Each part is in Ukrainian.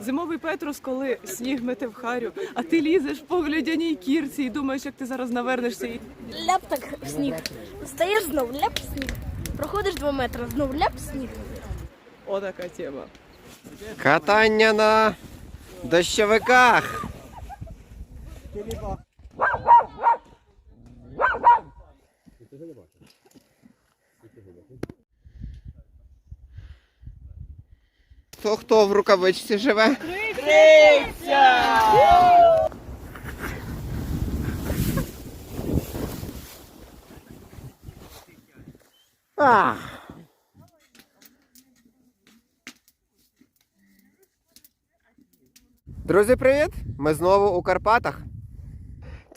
Зимовий Петрус, коли сніг мете в харю, а ти лізеш по глядяній кірці і думаєш, як ти зараз навернешся і Ляп так в сніг. Стаєш знов, ляп сніг. Проходиш два метри, знов ляп сніг. отака тема. Катання на дощовиках. Хто хто в рукавичці живе? Криця! Друзі, привіт! Ми знову у Карпатах.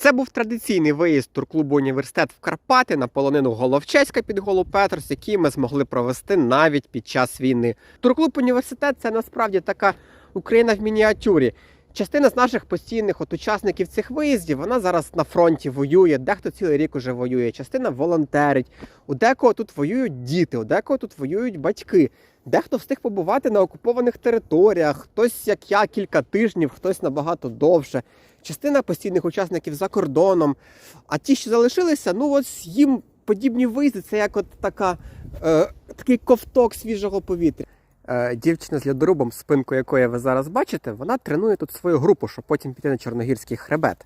Це був традиційний виїзд турклубу університет в Карпати на полонину Головчеська під Голу Петрос, який ми змогли провести навіть під час війни. Турклуб університет це насправді така Україна в мініатюрі. Частина з наших постійних от учасників цих виїздів вона зараз на фронті воює, дехто цілий рік уже воює, частина волонтерить. У декого тут воюють діти, у декого тут воюють батьки. Дехто встиг побувати на окупованих територіях, хтось, як я, кілька тижнів, хтось набагато довше. Частина постійних учасників за кордоном. А ті, що залишилися, ну ось їм подібні виїзди, це як от така, е, такий ковток свіжого повітря. Е, дівчина з льодорубом, спинку якої ви зараз бачите, вона тренує тут свою групу, щоб потім піти на Чорногірський хребет.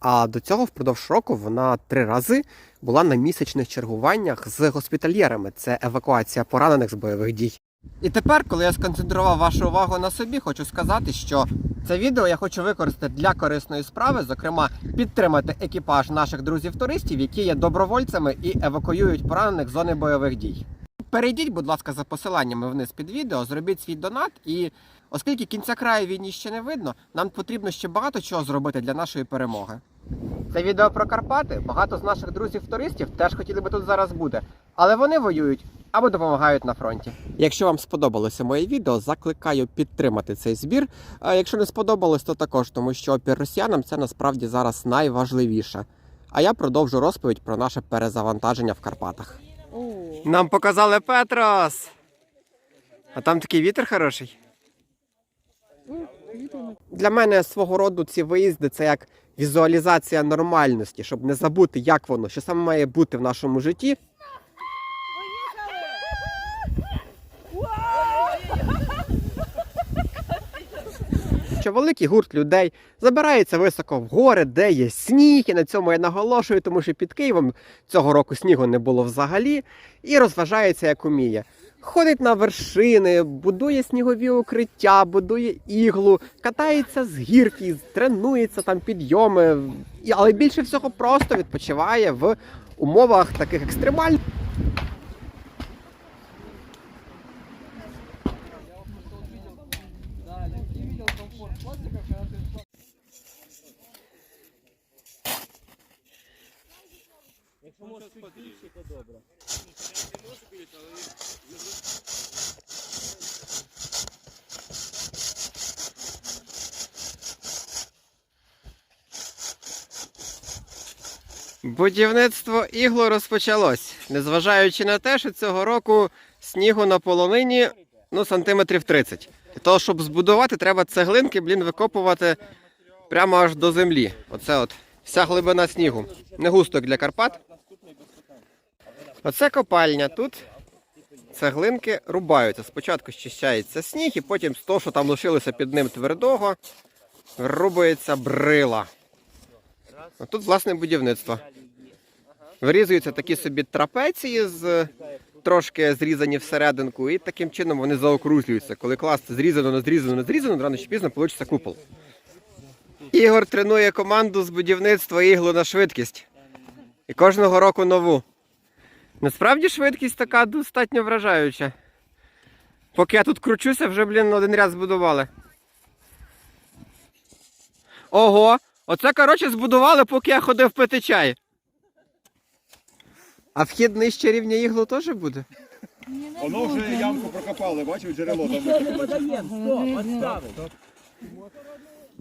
А до цього впродовж року вона три рази була на місячних чергуваннях з госпітальєрами. Це евакуація поранених з бойових дій. І тепер, коли я сконцентрував вашу увагу на собі, хочу сказати, що це відео я хочу використати для корисної справи, зокрема, підтримати екіпаж наших друзів-туристів, які є добровольцями і евакуюють поранених з зони бойових дій. Перейдіть, будь ласка, за посиланнями вниз під відео, зробіть свій донат. І оскільки кінця краю війні ще не видно, нам потрібно ще багато чого зробити для нашої перемоги. Це відео про Карпати. Багато з наших друзів-туристів теж хотіли би тут зараз бути, але вони воюють або допомагають на фронті. Якщо вам сподобалося моє відео, закликаю підтримати цей збір. А якщо не сподобалось, то також, тому що опір росіянам це насправді зараз найважливіше. А я продовжу розповідь про наше перезавантаження в Карпатах. Нам показали Петрос. А там такий вітер хороший. Для мене свого роду ці виїзди це як візуалізація нормальності, щоб не забути, як воно, що саме має бути в нашому житті. Що великий гурт людей забирається високо в гори, де є сніг, і на цьому я наголошую, тому що під Києвом цього року снігу не було взагалі, і розважається як уміє. Ходить на вершини, будує снігові укриття, будує іглу, катається з гірки, тренується там підйоми, але більше всього просто відпочиває в умовах таких екстремальних. Будівництво іглу розпочалось, незважаючи на те, що цього року снігу на полонині ну, сантиметрів 30. Для того, щоб збудувати, треба цеглинки, блін, викопувати прямо аж до землі. Оце от вся глибина снігу. Не густо як для Карпат. Оце копальня. Тут цеглинки рубаються. Спочатку щищається сніг, і потім з того, що там лишилося під ним твердого, рубається брила. Тут власне будівництво. Вирізуються такі собі трапеції з трошки зрізані всерединку, і таким чином вони заокружуються. Коли класти зрізано, не зрізано, не зрізано, рано чи пізно вийде купол. Ігор тренує команду з будівництва іглу на швидкість. І кожного року нову. Насправді швидкість така достатньо вражаюча. Поки я тут кручуся, вже, блін, один ряд збудували. Ого! Оце, коротше, збудували, поки я ходив пити чай. А вхід нижче рівня іглу теж буде? Воно вже ямку прокопали, бачив джерело там.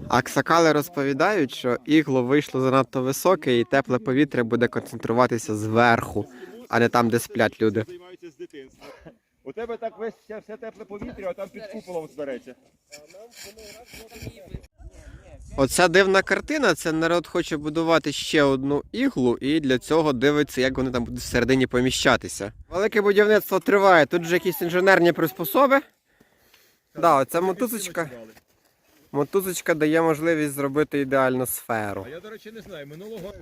Аксакали розповідають, що ігло вийшло занадто високе і тепле повітря буде концентруватися зверху, а не там, де сплять люди. Займаються з дитинства. У тебе так весь все, все тепле повітря, а там під куполом збереться. Оця дивна картина, це народ хоче будувати ще одну іглу, і для цього дивиться, як вони там будуть всередині поміщатися. Велике будівництво триває. Тут же якісь інженерні приспособи. Да, оця мотузочка. Мотузочка дає можливість зробити ідеальну сферу. А я, до речі, не знаю, минулого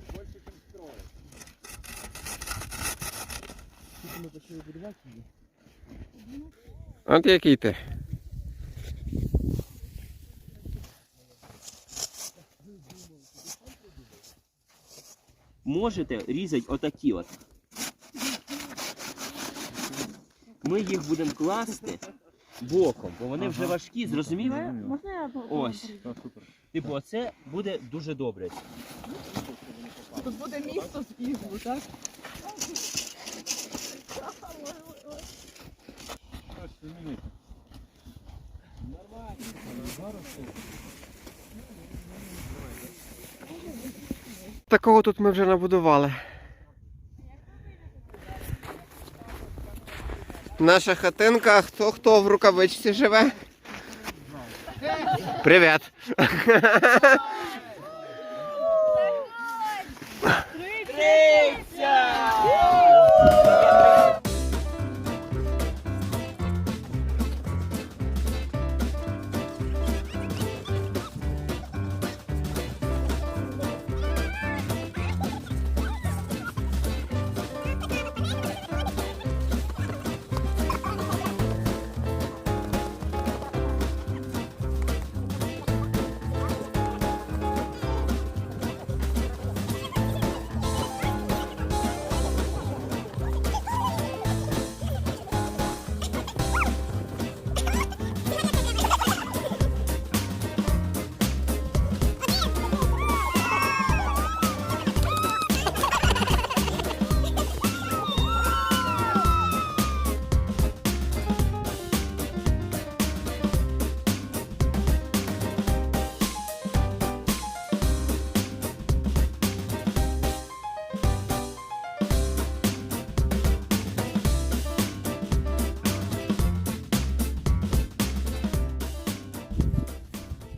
От який ти. Можете різати отакі от. Ми їх будемо класти боком, бо вони вже важкі, зрозуміли? Можна я Ось. Типу, оце буде дуже добре. Тут буде місто з іглу, так? Такого тут ми вже набудували. Наша хатинка, хто хто в рукавичці живе? Привіт!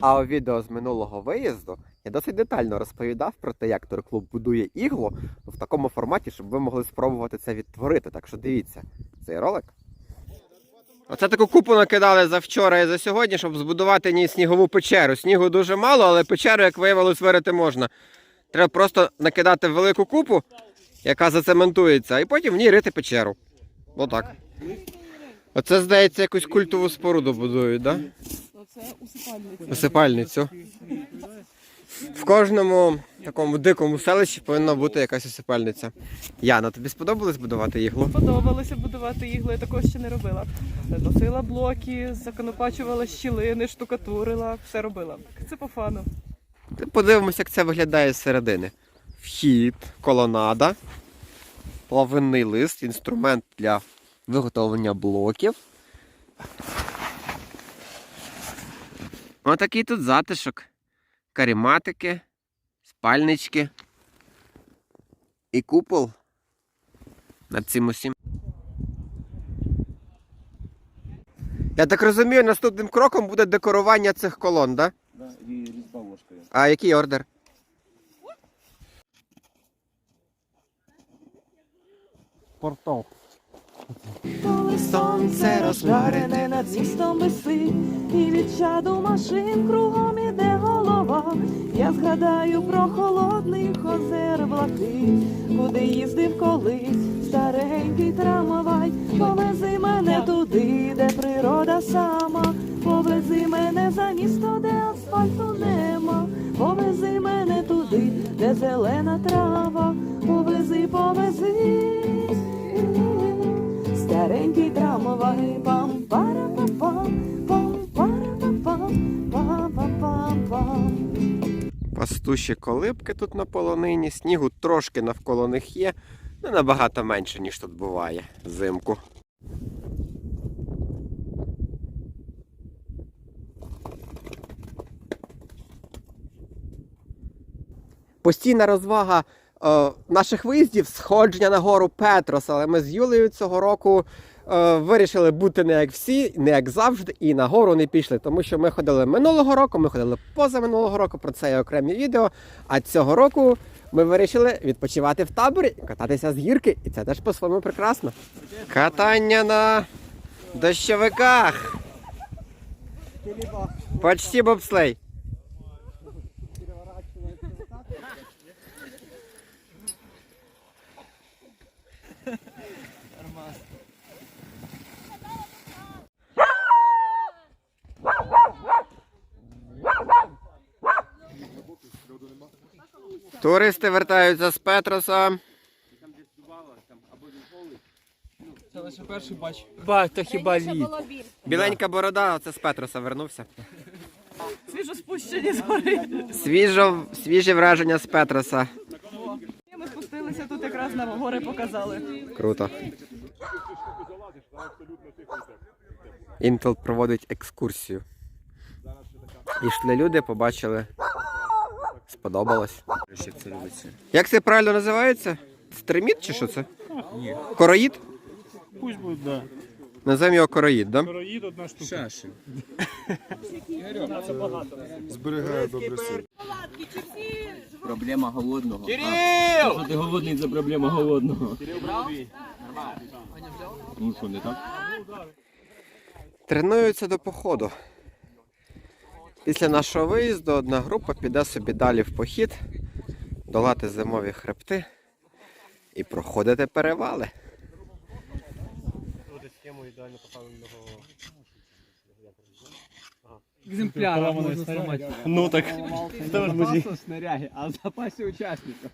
А у відео з минулого виїзду я досить детально розповідав про те, як турклуб будує іглу в такому форматі, щоб ви могли спробувати це відтворити. Так що дивіться цей ролик. Оце таку купу накидали за вчора і за сьогодні, щоб збудувати ні снігову печеру. Снігу дуже мало, але печеру, як виявилось, вирити можна. Треба просто накидати велику купу, яка зацементується, і потім в ній рити печеру. Отак. Оце, здається, якусь культову споруду будують, так? Да? Оце усипальниця. Усипальницю. В кожному такому дикому селищі повинна бути якась усипальниця. Яна, тобі сподобалось будувати іглу? Подобалося будувати ігли, я такого ще не робила. Носила блоки, законопачувала щілини, штукатурила, все робила. Це по фану. Подивимося, як це виглядає зсередини. Вхід, колонада, плавинний лист, інструмент для виготовлення блоків. Отакий тут затишок. Каріматики, спальнички і купол над цим усім. Я так розумію, наступним кроком буде декорування цих колон, так? Да? Да, і різьба ложкою. А який ордер? Портал. Сонце розжарене над містом висить, і від чаду машин кругом іде голова. Я згадаю про холодний озер блакит, куди їздив колись старенький трамвай. Повези мене туди, де природа сама. Повези мене за місто, де асфальту нема. Повези мене туди, де зелена трава. Повези, повези. Старенький трамвай пам пара па пам пам пара па пам пам пам пам пам Пастуші колибки тут на полонині, снігу трошки навколо них є, не набагато менше, ніж тут буває взимку. Постійна розвага наших виїздів сходження на гору Петрос, але ми з Юлею цього року е, вирішили бути не як всі, не як завжди, і на гору не пішли. Тому що ми ходили минулого року, ми ходили позаминулого року, про це є окремі відео. А цього року ми вирішили відпочивати в таборі, кататися з гірки, і це теж по-своєму прекрасно. Катання на дощовиках. Почти бобслей. Туристи вертаються з Петроса. Ба, то хіба лід. Біленька борода, оце з Петроса вернувся. Свіжо спущені з гори. Свіжо, свіжі враження з Петроса. Ми спустилися тут якраз на гори показали. Круто. Intel проводить екскурсію. Ішли люди, побачили. Сподобалось. Це. Як це правильно називається? Стриміт чи що це? Ні. Короїд? Пусть буде, да. Називаємо його короїд, да? Короїд одна штука. Шаші. Зберігає добре сил. Проблема голодного. Кирил! Що ти голодний за проблема голодного? Ну що, не так? Тренуються до походу. Після нашого виїзду одна група піде собі далі в похід, долати зимові хребти і проходити перевали. Екземпляра можна сприймати. Ну так. Запасу снаряги, а в запасі учасників.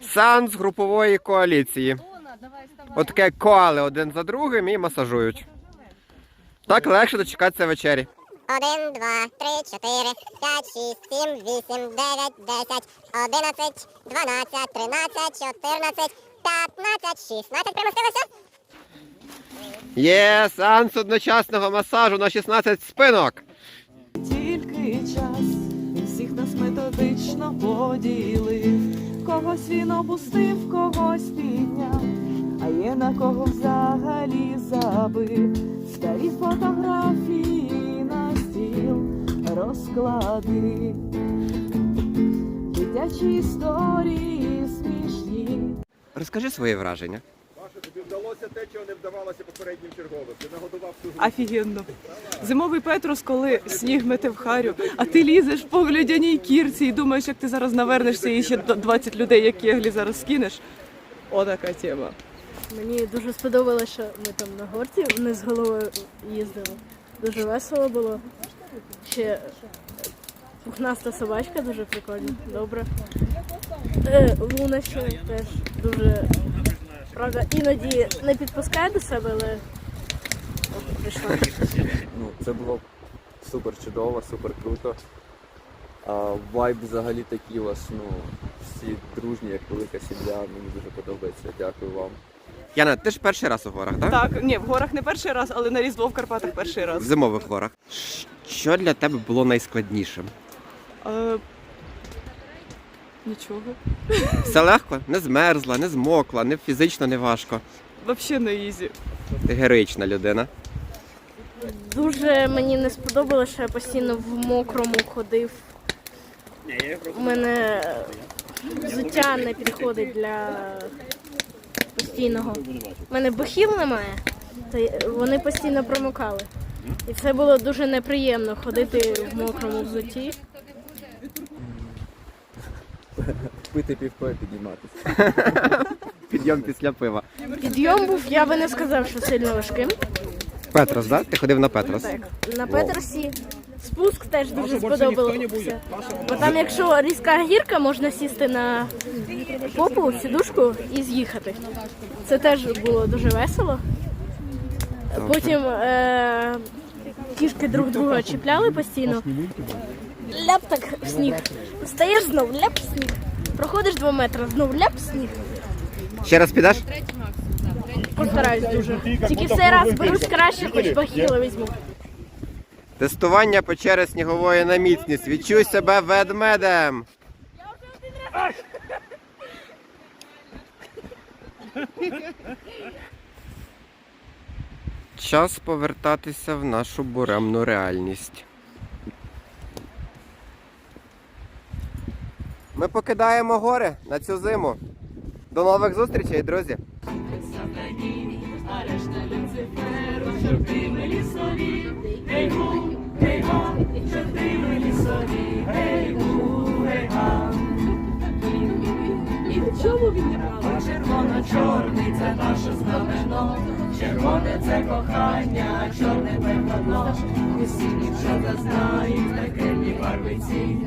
Сеанс групової коаліції. Отаке коали один за другим і масажують. Так легше дочекатися вечері. Один, два, три, чотири, п'ять, шість, сім, вісім, дев'ять, десять, одинадцять, дванадцять, тринадцять, чотирнадцять, п'ятнадцять, шістнадцять. Примостилося? Є сеанс одночасного масажу на 16 спинок. Тільки час нас поділив. Когось він опустив, когось підняв, а є на кого взагалі забив. Старі фотографії на стіл розклади. Дитячі історії смішні. Розкажи свої враження. Вдалося те, чого не вдавалося попереднім черговим. Ти нагодував всю Офігенно. Зимовий Петрус, коли сніг мете в харю, а ти лізеш по глядяній кірці і думаєш, як ти зараз навернешся і ще 20 людей, як кеглі зараз скинеш. Отака тема. Мені дуже сподобалося, що ми там на горці вниз головою їздили. Дуже весело було. Ще пухнаста собачка дуже прикольна, добре. Е, Луна ще теж дуже. Правда, іноді не підпускає до себе, але от, прийшла. Ну, це було супер чудово, супер круто. А, вайб взагалі такий у вас, ну, всі дружні, як велика сім'я. Мені дуже подобається. Дякую вам. Яна, ти ж перший раз у горах, так? Так, ні, в горах не перший раз, але на Різдво в Карпатах перший раз. В зимових горах. Що для тебе було найскладнішим? Е, нічого. Все легко? Не змерзла, не змокла, не фізично не важко. Взагалі на ізі. Ти героїчна людина. Дуже мені не сподобалося, що я постійно в мокрому ходив. У мене взуття не підходить для постійного. У мене бахіл немає, то вони постійно промокали. І це було дуже неприємно ходити в мокрому взутті. Пити півко і підніматися. Підйом після пива. Підйом був, я би не сказав, що сильно важким. Петрос, так? Ти ходив на Петрос? Так, на Петросі спуск теж дуже сподобався. Бо там, якщо різка гірка, можна сісти на попу, сідушку і з'їхати. Це теж було дуже весело. Потім е- кішки друг друга чіпляли постійно. Ляп так в сніг. Стаєш знов, ляп в сніг. Проходиш два метри, знов ляп в сніг. Ще раз підеш? Постараюсь дуже. Тільки Тільки в будто цей раз берусь краще, хоч Видели? візьму. Тестування печери снігової на міцність. Відчуй себе ведмедем. Час повертатися в нашу буремну реальність. Ми покидаємо гори на цю зиму. До нових зустрічей, друзі! Червоно-чорний це наше знамено, червоне це кохання, чорне пеконо. Усі дівчата знають пекельні барвиці,